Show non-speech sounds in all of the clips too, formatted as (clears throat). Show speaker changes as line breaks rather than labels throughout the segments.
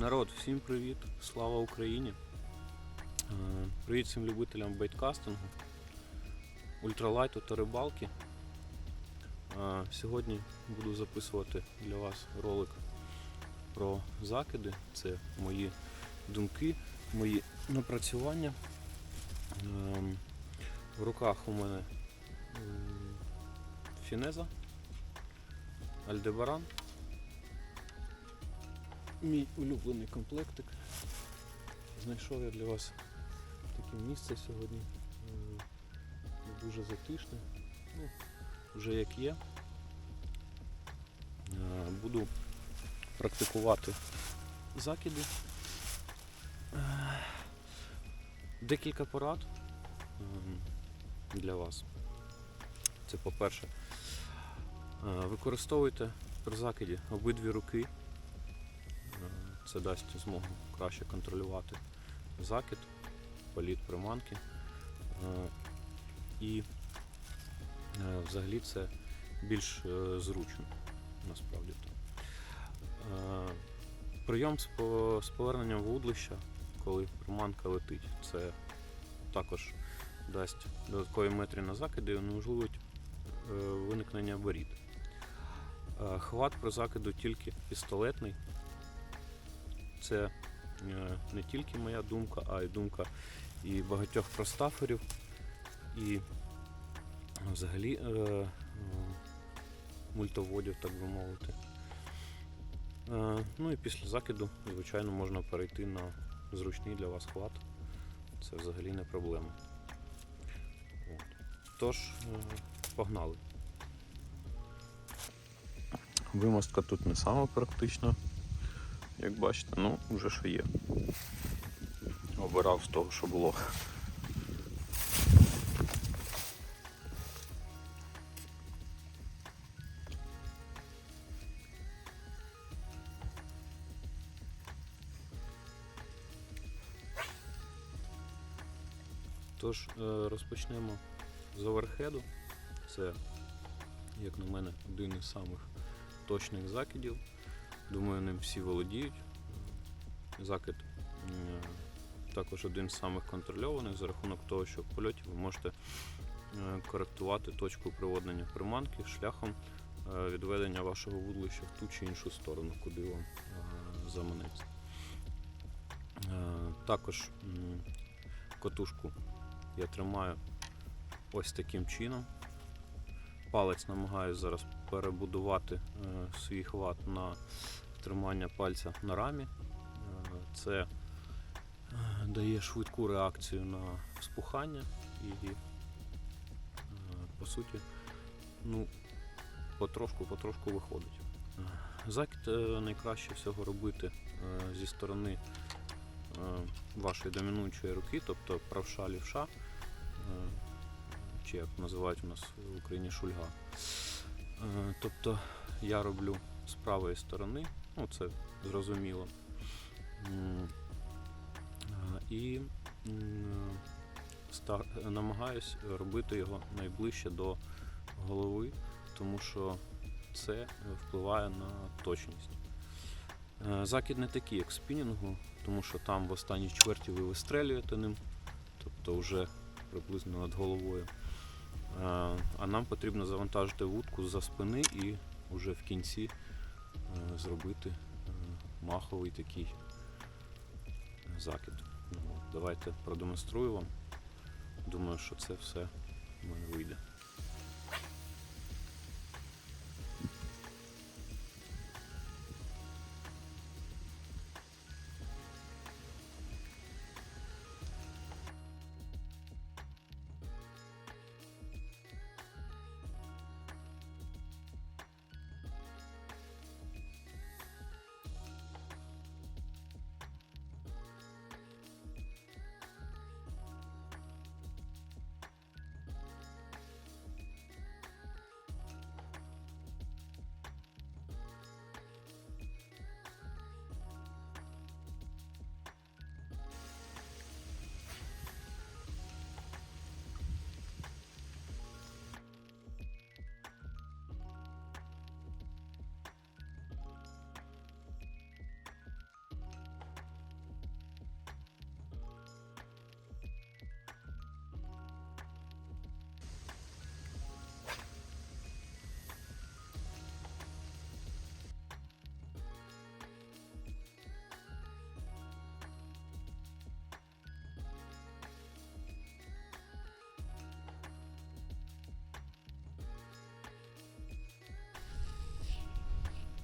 Народ, всім привіт! Слава Україні! Е, Привіт всім любителям бейткастингу, ультралайту та рибалки. Е, Сьогодні буду записувати для вас ролик про закиди. Це мої думки, мої напрацювання. Ем, В руках у мене фінеза, Альдебаран. Мій улюблений комплектик. Знайшов я для вас таке місце сьогодні. е, Дуже затишне. Ну, вже як є. Е, Буду практикувати закиди. Е, Декілька порад ем, для вас. Це по-перше, е, використовуйте при закиді обидві руки. Це дасть змогу краще контролювати закид, політ приманки. Е, І е, взагалі це більш е, зручно, насправді. Прийом з поверненням вудлища, коли приманка летить, це також дасть додаткові метри на закиди і унеможливить виникнення борід. Хват при закиду тільки пістолетний. Це е, не тільки моя думка, а й думка і багатьох простаферів, і взагалі е, е, мультоводів, так би мовити. Е, ну і після закиду, звичайно, можна перейти на зручний для вас хват. Це взагалі не проблема. От. Тож, е, погнали. Вимостка тут не сама практична, як бачите, ну вже що є. Обирав з того, що було. Тож, е, розпочнемо з оверхеду. Це, як на мене, один із самих точних закидів. Думаю, ним всі володіють. Закид також один з самих контрольованих за рахунок того, що в польоті ви можете е, коректувати точку приводнення приманки шляхом е, відведення вашого вудлища в ту чи іншу сторону, куди вам е, заманеться. Також м, котушку я тримаю ось таким чином. Палець намагаюся зараз перебудувати е, свій хват на тримання пальця на рамі. Е, Це е, дає швидку реакцію на спухання і, по суті, ну, потрошку-потрошку виходить. Закид найкраще всього робити зі сторони вашої домінуючої руки, тобто правша лівша, чи як називають у нас в Україні шульга. Е, Тобто я роблю з правої сторони, ну це зрозуміло. Е, І намагаюсь робити його найближче до голови, тому що це впливає на точність. Е, Закид не такий, як спінінгу, тому що там в останній чверті ви вистрелюєте ним, тобто вже приблизно над головою. Е, А нам потрібно завантажити вудку за спини і вже в кінці е, зробити е, маховий такий закид. Ну, Давайте продемонструю вам. Думаю, що це все в мене вийде.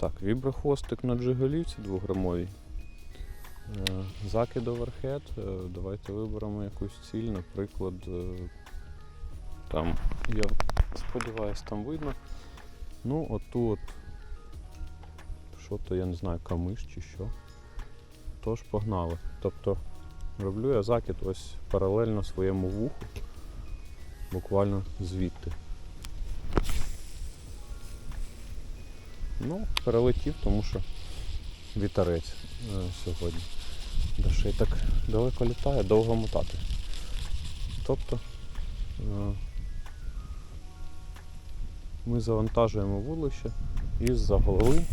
Так, віброхвостик на джиголівці 2 грамовій. Е, Закид оверхед. Е, Давайте виберемо якусь ціль, наприклад. е, Там, я сподіваюся, там видно. Ну, оту от. Що то, я не знаю, камиш чи що. Тож погнали. Тобто роблю я закид ось паралельно своєму вуху, буквально звідти. Ну, перелетів, тому що вітерець е, сьогодні. Да ще й так далеко літає, довго мотати. Тобто е, ми завантажуємо вулище із-за голови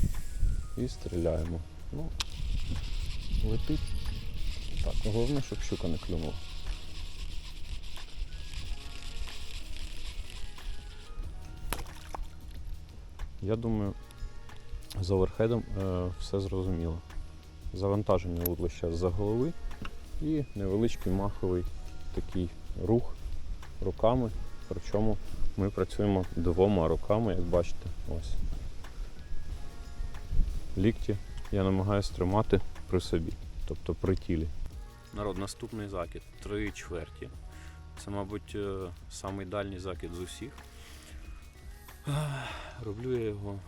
і стріляємо. Ну, летить. Так, головне, щоб щука не клюнула. Я думаю, з оверхедом е, все зрозуміло. Завантаження вудлища з-за голови і невеличкий маховий такий рух руками. Причому ми працюємо двома руками, як бачите, ось. Лікті я намагаюся тримати при собі, тобто при тілі. Народ, наступний закид. Три чверті. Це, мабуть, е, самий дальній закид з усіх. Роблю я його е,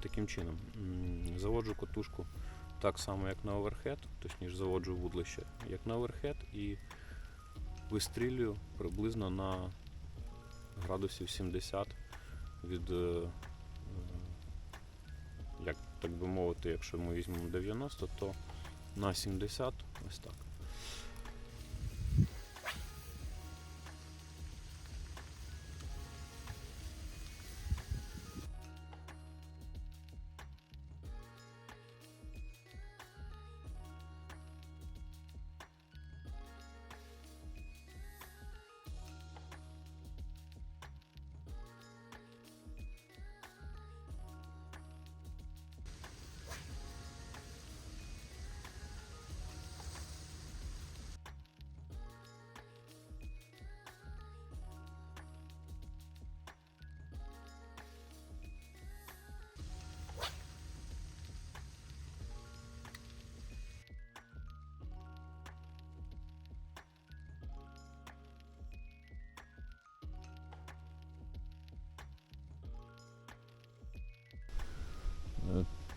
таким чином. Заводжу котушку так само, як на оверхед, точніше заводжу вудлище, як на оверхед, і вистрілюю приблизно на градусів 70 від, е, е, як так би мовити, якщо ми візьмемо 90, то на 70 ось так.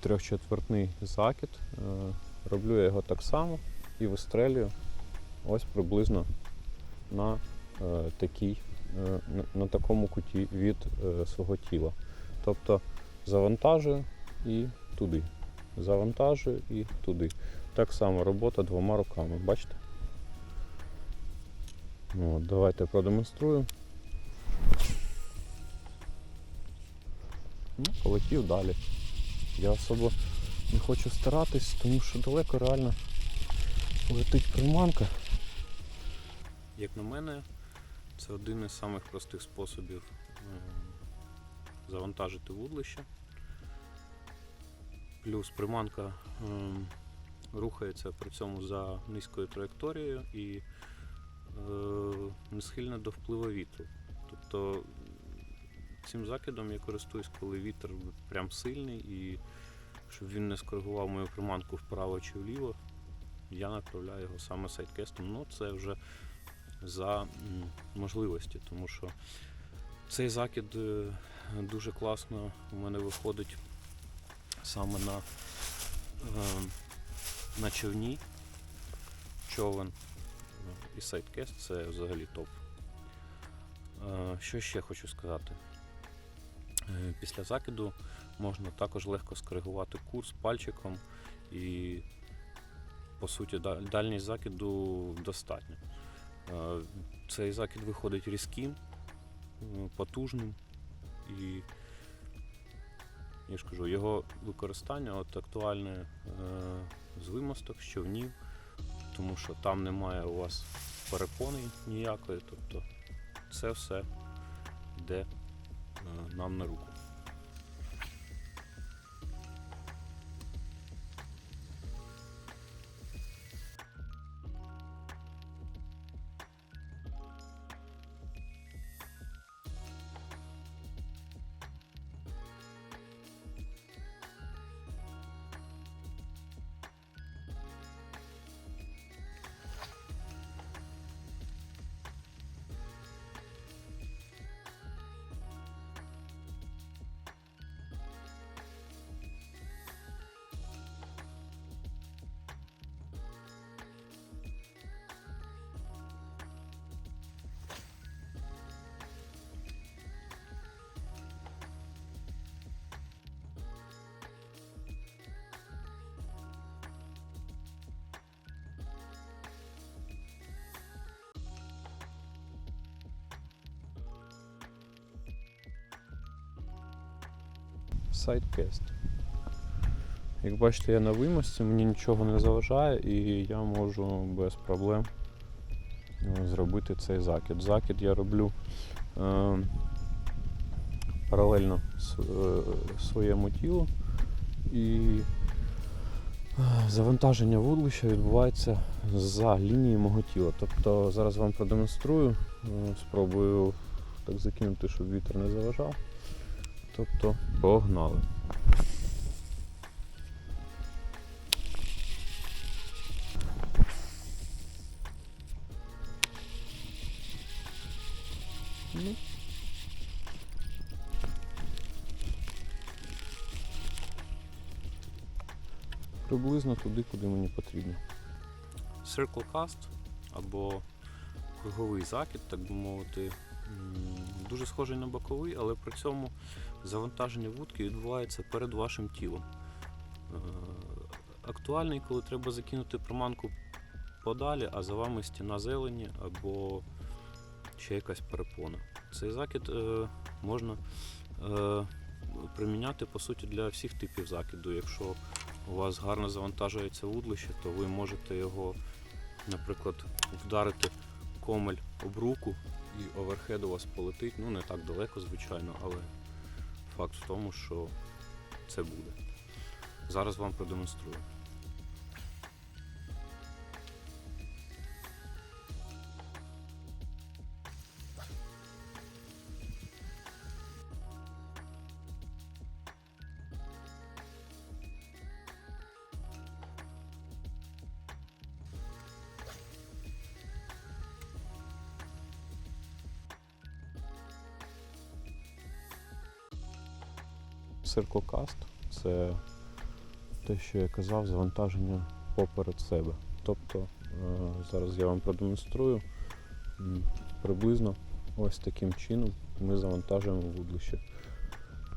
Трьохчетвертний закид. Е, Роблю я його так само і вистрелюю ось приблизно на, е, такій, е, на- такому куті від свого тіла. Тобто завантажую і туди. Завантажую і туди. Так само робота двома руками. Бачите? Ну, От, давайте продемонструю. Ну, полетів далі. Я особо не хочу старатись, тому що далеко реально летить приманка. Як на мене, це один із самих простих способів ем, завантажити вудлище. Плюс приманка ем, рухається при цьому за низькою траєкторією і е, не схильна до впливу вітру. Тобто цим закидом я користуюсь, коли вітер прям сильний і щоб він не скоригував мою приманку вправо чи вліво, я направляю його саме сайдкестом. Ну, це вже за можливості, тому що цей закид е, дуже класно у мене виходить саме на, е, на човні. Човен е, і сайдкест це взагалі топ. Що ще хочу сказати? Е, Після закиду можна також легко скоригувати курс пальчиком і по суті дальність закиду достатньо. Е, Цей закид виходить різким, е, потужним і я ж кажу, його використання от актуальне з вимосток, з човнів, тому що там немає у вас перепони ніякої, тобто це все йде нам на руку. Сайдкест. Як бачите, я на вимості, мені нічого не заважає і я можу без проблем е, зробити цей закид. Закид я роблю е, паралельно е, своєму тілу і е, завантаження вудлища відбувається за лінією мого тіла. Тобто зараз вам продемонструю, спробую так закинути, щоб вітер не заважав. Тобто погнали. Приблизно туди, куди мені потрібно. Circle cast або круговий закид, так би мовити, дуже схожий на боковий, але при цьому завантаження вудки відбувається перед вашим тілом. Е, Актуальний, коли треба закинути приманку подалі, а за вами стіна зелені або ще якась перепона. Цей закид е, можна е, приміняти по суті для всіх типів закиду. Якщо у вас гарно завантажується вудлище, то ви можете його, наприклад, вдарити комель об руку і оверхед у вас полетить. Ну не так далеко, звичайно, але факт в тому, що це буде. Зараз вам продемонструю. Circlecast – це те, що я казав, завантаження поперед себе. Тобто е, зараз я вам продемонструю приблизно ось таким чином ми завантажуємо вудлище.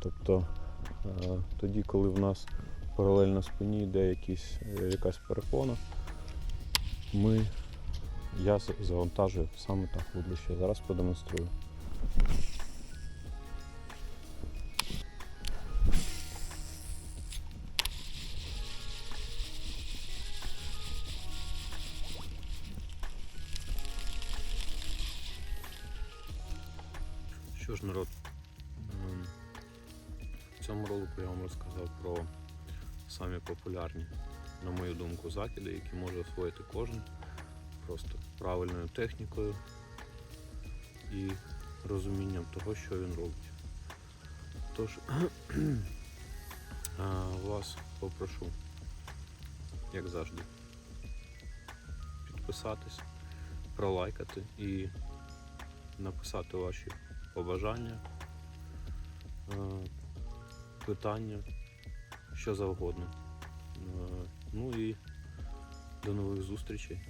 Тобто е, тоді, коли в нас паралельно спині йде якісь, е, якась перепона, ми, я завантажую саме так вудлище. Зараз продемонструю. Що ж, народ, ем, в цьому ролику я вам розказав про самі популярні, на мою думку, закиди, які може освоїти кожен просто правильною технікою і розумінням того, що він робить. Тож, (clears throat) вас попрошу, як завжди, підписатись, пролайкати і написати ваші побажання, е, питання, що завгодно. Е, Ну і до нових зустрічей.